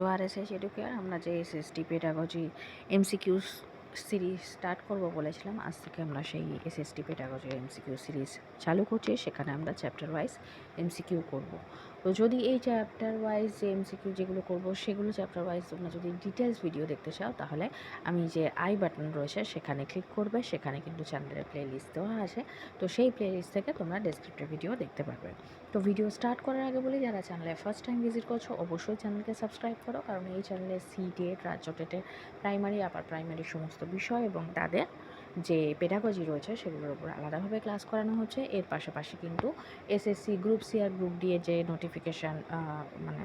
RSS educare আমরা যে SST pedagogy MCQ series start করব বলেছিলাম। আজ থেকে আমরা সেই এসএসটি পেডাগজি এমসিকিউ সিরিজ চালু করছি, সেখানে আমরা চ্যাপ্টার ওয়াইজ এমসিকিউ করব। তো যদি এই চ্যাপ্টার ওয়াইজ যে এমসিকিউ যেগুলো করব, সেগুলো চ্যাপ্টার ওয়াইজ তোমরা যদি ডিটেলস ভিডিও দেখতে চাও, তাহলে আমি যে আই বাটন রয়েছে, সেখানে ক্লিক করবে, সেখানে কিন্তু চ্যানেলের প্লে লিস্ট দেওয়া আছে। তো সেই প্লে লিস্ট থেকে তোমরা ডেসক্রিপটিভ ভিডিও দেখতে পারবে। তো ভিডিও স্টার্ট করার আগে বলি, যারা চ্যানেলে ফার্স্ট টাইম ভিজিট করছ, অবশ্যই চ্যানেলকে সাবস্ক্রাইব করো। কারণ এই চ্যানেলে সি টেট রাজ্য টেটের প্রাইমারি আপার প্রাইমারি সমস্ত বিষয় এবং তাদের যে পেডাগজি রয়েছে সেগুলোর উপর আলাদাভাবে ক্লাস করানো হচ্ছে। এর পাশাপাশি কিন্তু এসএসসি গ্রুপ সি আর গ্রুপ ডি এর যে নোটিফিকেশান মানে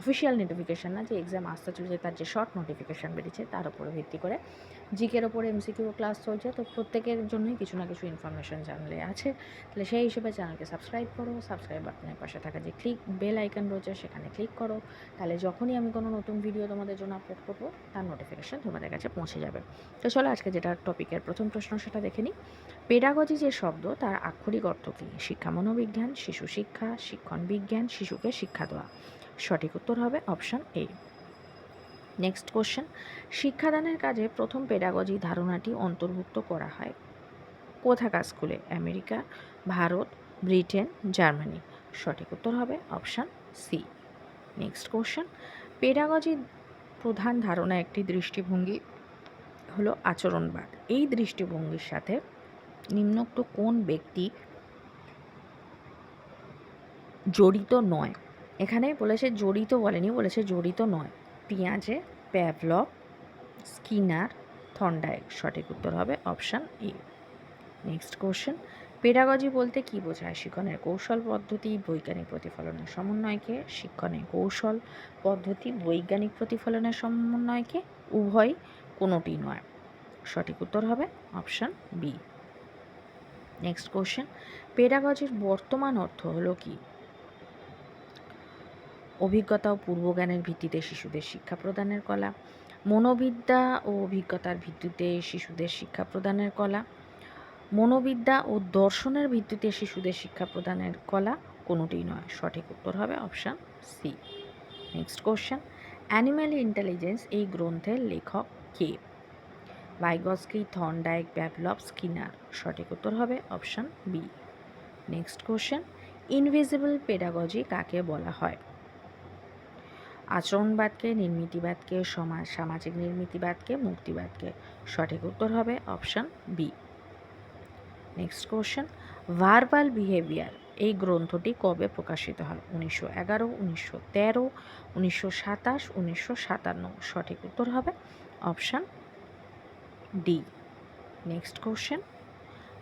অফিসিয়াল নোটিফিকেশান না, যে এক্সাম আসতে চলেছে তার যে শর্ট নোটিফিকেশান বেরিয়েছে তার উপরে ভিত্তি করে জিকের ওপরে এমসিকিউ ক্লাস চলছে। তো প্রত্যেকের জন্যই কিছু না কিছু ইনফরমেশন চ্যানেলে আছে। তাহলে সেই হিসেবে চ্যানেলকে সাবস্ক্রাইব করো সাবস্ক্রাইব বাটনের পাশে থাকা যে ক্লিক বেল আইকন রয়েছে সেখানে ক্লিক করো। তাহলে যখনই আমি কোনো নতুন ভিডিও তোমাদের জন্য আপলোড করব, তার নোটিফিকেশান তোমাদের কাছে পৌঁছে যাবে। তো চলো আজকে যেটা টপিকের প্রথম প্রশ্ন সেটা দেখে নিই। পেডাগজি যে শব্দ, তার আক্ষরিক অর্থ কী? শিক্ষা মনোবিজ্ঞান, শিশু শিক্ষা, শিক্ষণ বিজ্ঞান, শিশুকে শিক্ষা দেওয়া। সঠিক উত্তর হবে অপশান এ। Next question. শিক্ষাদানের কাজে প্রথম পেডাগজি ধারণাটি অন্তর্ভুক্ত করা হয় কোথাকার স্কুলে? America, Bharat, Britain, Germany. সঠিক উত্তর হবে অপশান সি। Next question. পেডাগজির প্রধান ধারণা একটি দৃষ্টিভঙ্গি হলো আচরণবাদ। এই দৃষ্টিভঙ্গির সাথে নিম্নোক্ত কোন ব্যক্তি জড়িত নয়? এখানে বলেছে জড়িত বলেনি, বলেছে জড়িত নয়। পিঁয়াজে, প্যাভলভ, স্কিনার থন্ডাইক সঠিক উত্তর হবে option A. Next question. Pedagogy বলতে কি বোঝায়? শিক্ষণের কৌশল পদ্ধতি, বৈজ্ঞানিক প্রতিফলনের সমন্বয়কে। শিক্ষণের কৌশল পদ্ধতি, বৈজ্ঞানিক প্রতিফলনের সমন্বয়কে। উভয় কোনোটি নয়। সঠিক উত্তর হবে অপশান বি নেক্সট কোশ্চেন পেডাগজির বর্তমান অর্থ হলো কি? অভিজ্ঞতা ও পূর্বজ্ঞানের ভিত্তিতে শিশুদের শিক্ষা প্রদানের কলা, মনোবিদ্যা ও অভিজ্ঞতার ভিত্তিতে শিশুদের শিক্ষা প্রদানের কলা, মনোবিদ্যা ও দর্শনের ভিত্তিতে শিশুদের শিক্ষা প্রদানের কলা কোনোটি নয়। সঠিক উত্তর হবে option C next question animal intelligence এই গ্রন্থের লেখক কে? ভাইগস্কি থর্নডাইক ব্যাবলভ স্কিনার সঠিক উত্তর হবে option B. Next question. Invisible pedagogy কাকে বলা হয়? আচরণবাদকে, নির্মিতিবাদকে সমাজ সামাজিক নির্মিতিবাদকে, মুক্তিবাদকে? সঠিক উত্তর হবে option B. Next question. Verbal behaviour এই গ্রন্থটি কবে প্রকাশিত হয়? উনিশশো এগারো, উনিশশো তেরো, উনিশশো সাতাশ, উনিশশো সাতান্ন। সঠিক উত্তর হবে অপশান ডি নেক্সট কোশ্চেন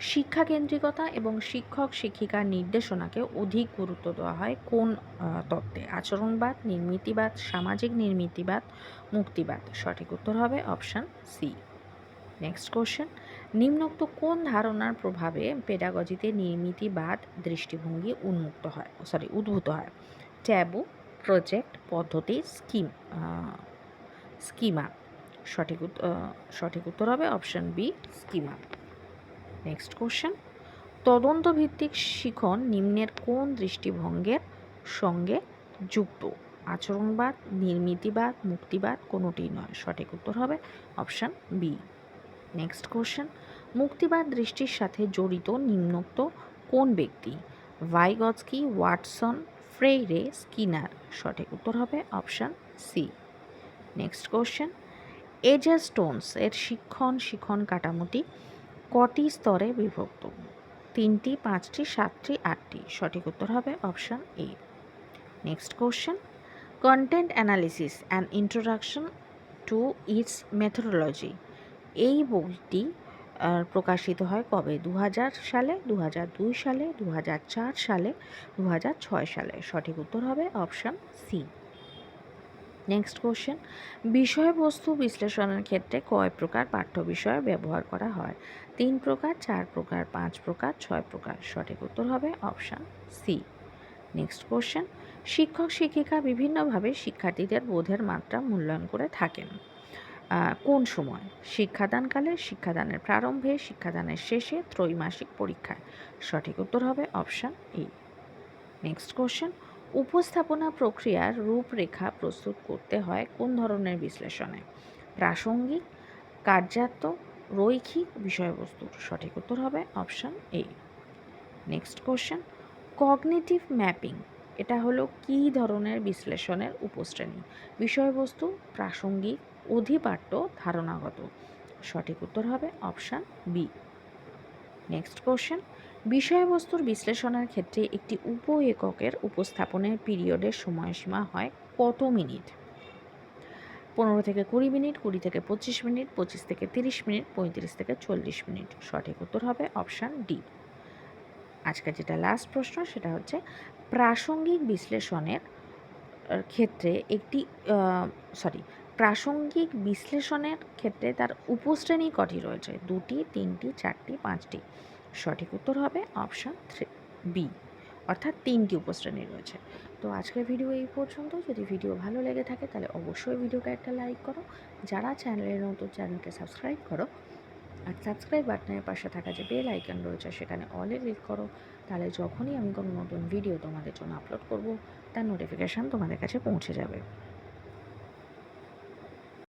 শিক্ষা কেন্দ্রিকতা এবং শিক্ষক শিক্ষিকার নির্দেশনাকে অধিক গুরুত্ব দেওয়া হয় কোন তত্ত্বে আচরণবাদ নির্মিতিবাদ সামাজিক নির্মিতিবাদ মুক্তিবাদ সঠিক উত্তর হবে অপশান সি নেক্সট কোশ্চেন নিম্নোক্ত কোন ধারণার প্রভাবে পেডাগজিতে নির্মিতিবাদ দৃষ্টিভঙ্গি উন্মুক্ত হয় সরি উদ্ভূত হয় ট্যাবু প্রজেক্ট পদ্ধতি স্কিম স্কিমা সঠিক সঠিক উত্তর হবে option B schema next question তদন্ত ভিত্তিক শিখন নিম্নের কোন দৃষ্টিভঙ্গের সঙ্গে যুক্ত? আচরণবাদ, নির্মিতিবাদ, মুক্তিবাদ কোনোটি নয়। সঠিক উত্তর হবে অপশান বি নেক্সট কোশ্চেন মুক্তিবাদ দৃষ্টির সাথে জড়িত নিম্নোক্ত কোন ব্যক্তি? Vygotsky Watson, Freire, Skinner? সঠিক উত্তর হবে অপশান সি নেক্সট কোশ্চেন এজার স্টোনস এর শিক্ষণ শিখন কাটামোটি কটি স্তরে বিভক্ত? তিনটি, পাঁচটি, সাতটি, আটটি। সঠিক উত্তর হবে option A next question content analysis and introduction to its methodology এই বইটি প্রকাশিত হয় কবে? দু হাজার সালে দু সালে দু হাজার চার সালে দু হাজার ছয় সালে। সঠিক উত্তর হবে অপশান সি নেক্সট কোশ্চেন বিষয়বস্তু বিশ্লেষণের ক্ষেত্রে কয় প্রকার পাঠ্য বিষয় ব্যবহার করা হয়? তিন প্রকার, চার প্রকার, পাঁচ প্রকার, ছয় প্রকার? সঠিক উত্তর হবে অপশান সি। নেক্সট কোশ্চেন শিক্ষক, শিক্ষিকা বিভিন্নভাবে শিক্ষার্থীদের বোধের মাত্রা মূল্যায়ন করে থাকেন। কোন সময়? শিক্ষাদানকালে, শিক্ষাদানের প্রারম্ভে, শিক্ষাদানের শেষে, ত্রৈমাসিক পরীক্ষায়? সঠিক উত্তর হবে অপশান এ। নেক্সট কোশ্চেন উপস্থাপনা প্রক্রিয়ার রূপরেখা প্রস্তুত করতে হয় কোন ধরনের বিশ্লেষণে? প্রাসঙ্গিক কার্যাত্ম রৈখিক বিষয়বস্তু। সঠিক উত্তর হবে option A next question cognitive mapping এটা হলো কী ধরনের বিশ্লেষণের উপশ্রেণী? বিষয়বস্তু, প্রাসঙ্গিক অধিপাট্য ধারণাগত। সঠিক উত্তর হবে অপশান বি নেক্সট কোশ্চেন বিষয়বস্তুর বিশ্লেষণের ক্ষেত্রে একটি উপ এককের উপস্থাপনের পিরিয়ডের সময়সীমা হয় কত মিনিট? পনেরো থেকে কুড়ি মিনিট, কুড়ি থেকে পঁচিশ মিনিট, পঁচিশ থেকে তিরিশ মিনিট, পঁয়ত্রিশ থেকে চল্লিশ মিনিট। সঠিক উত্তর হবে অপশান ডি। আজকে যেটা লাস্ট প্রশ্ন সেটা হচ্ছে, প্রাসঙ্গিক বিশ্লেষণের ক্ষেত্রে একটি সরি প্রাসঙ্গিক বিশ্লেষণের ক্ষেত্রে তার উপশ্রেণী কটি রয়েছে? দুটি, তিনটি, চারটি, পাঁচটি। সঠিক উত্তর হবে অপশান থ্রি বি অর্থাৎ তিনটি উপশ্রেণী রয়েছে। তো আজকের ভিডিও এই পর্যন্ত। যদি ভিডিও ভালো লেগে থাকে, তাহলে অবশ্যই ভিডিওকে একটা লাইক করো। যারা চ্যানেলের নতুন চ্যানেলকে সাবস্ক্রাইব করো। আর সাবস্ক্রাইব বাটনের পাশে থাকা যে বেল আইকন রয়েছে, সেখানে অলে ক্লিক করো। তাহলে যখনই আমি কোনো নতুন ভিডিও তোমাদের জন্য আপলোড করব, তার নোটিফিকেশান তোমাদের কাছে পৌঁছে যাবে।